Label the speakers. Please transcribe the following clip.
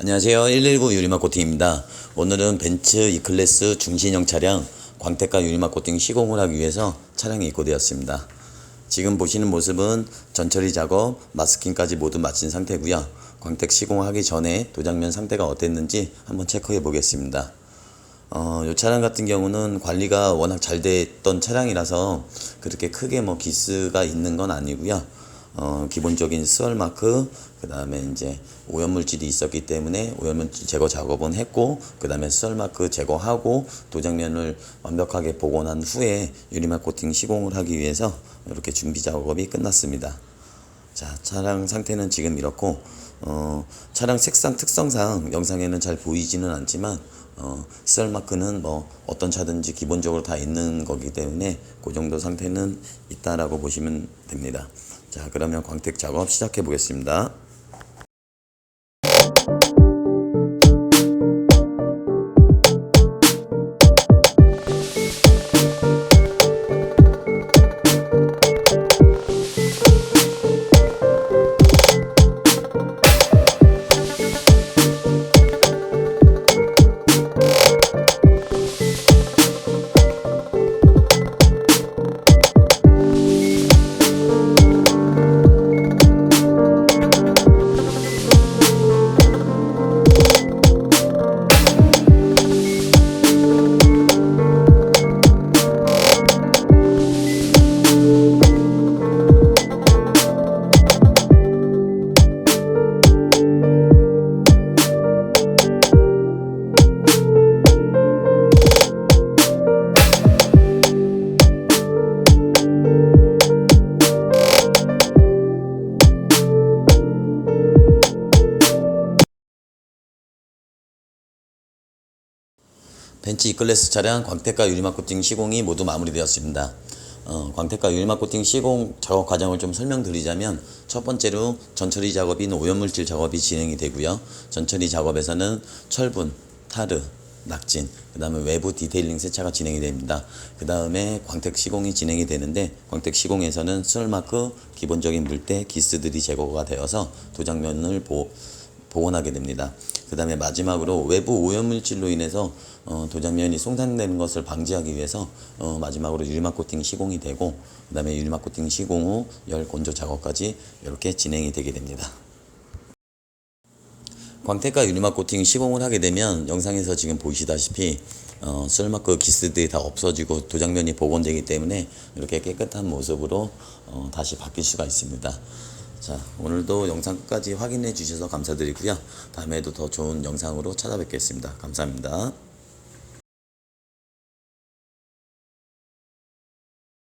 Speaker 1: 안녕하세요. 119 유리막 코팅입니다. 오늘은 벤츠 E클래스 중신형 차량 광택과 유리막 코팅 시공을 하기 위해서 차량이 입고되었습니다. 지금 보시는 모습은 전처리 작업, 마스킹까지 모두 마친 상태고요. 광택 시공하기 전에 도장면 상태가 어땠는지 한번 체크해 보겠습니다. 어, 이 차량 같은 경우는 관리가 워낙 잘 됐던 차량이라서 그렇게 크게 뭐 기스가 있는 건 아니고요. 어, 기본적인 스월 마크, 그 다음에 이제 오염물질이 있었기 때문에 오염물질 제거 작업은 했고, 그 다음에 스월 마크 제거하고 도장면을 완벽하게 복원한 후에 유리막 코팅 시공을 하기 위해서 이렇게 준비 작업이 끝났습니다. 자, 차량 상태는 지금 이렇고, 어, 차량 색상 특성상 영상에는 잘 보이지는 않지만, 어, 썰마크는 뭐 어떤 차든지 기본적으로 다 있는 거기 때문에 그 정도 상태는 있다라고 보시면 됩니다. 자, 그러면 광택 작업 시작해 보겠습니다. 벤츠 E클래스 차량 광택과 유리막 코팅 시공이 모두 마무리되었습니다. 어, 광택과 유리막 코팅 시공 작업 과정을 좀 설명드리자면 첫 번째로 전처리 작업인 오염물질 작업이 진행이 되고요. 전처리 작업에서는 철분, 타르, 낙진, 그 다음에 외부 디테일링 세차가 진행이 됩니다. 그 다음에 광택 시공이 진행이 되는데 광택 시공에서는 스널마크 기본적인 물때 기스들이 제거가 되어서 도장면을 보, 복원하게 됩니다. 그 다음에 마지막으로 외부 오염물질로 인해서 어, 도장면이 송산되는 것을 방지하기 위해서 어, 마지막으로 유리막 코팅 시공이 되고 그 다음에 유리막 코팅 시공 후 열 건조 작업까지 이렇게 진행이 되게 됩니다. 광택과 유리막 코팅 시공을 하게 되면 영상에서 지금 보시다시피 어, 썰마크 기스들이 다 없어지고 도장면이 복원되기 때문에 이렇게 깨끗한 모습으로 어, 다시 바뀔 수가 있습니다. 자, 오늘도 영상 끝까지 확인해 주셔서 감사드리고요. 다음에도 더 좋은 영상으로 찾아뵙겠습니다. 감사합니다.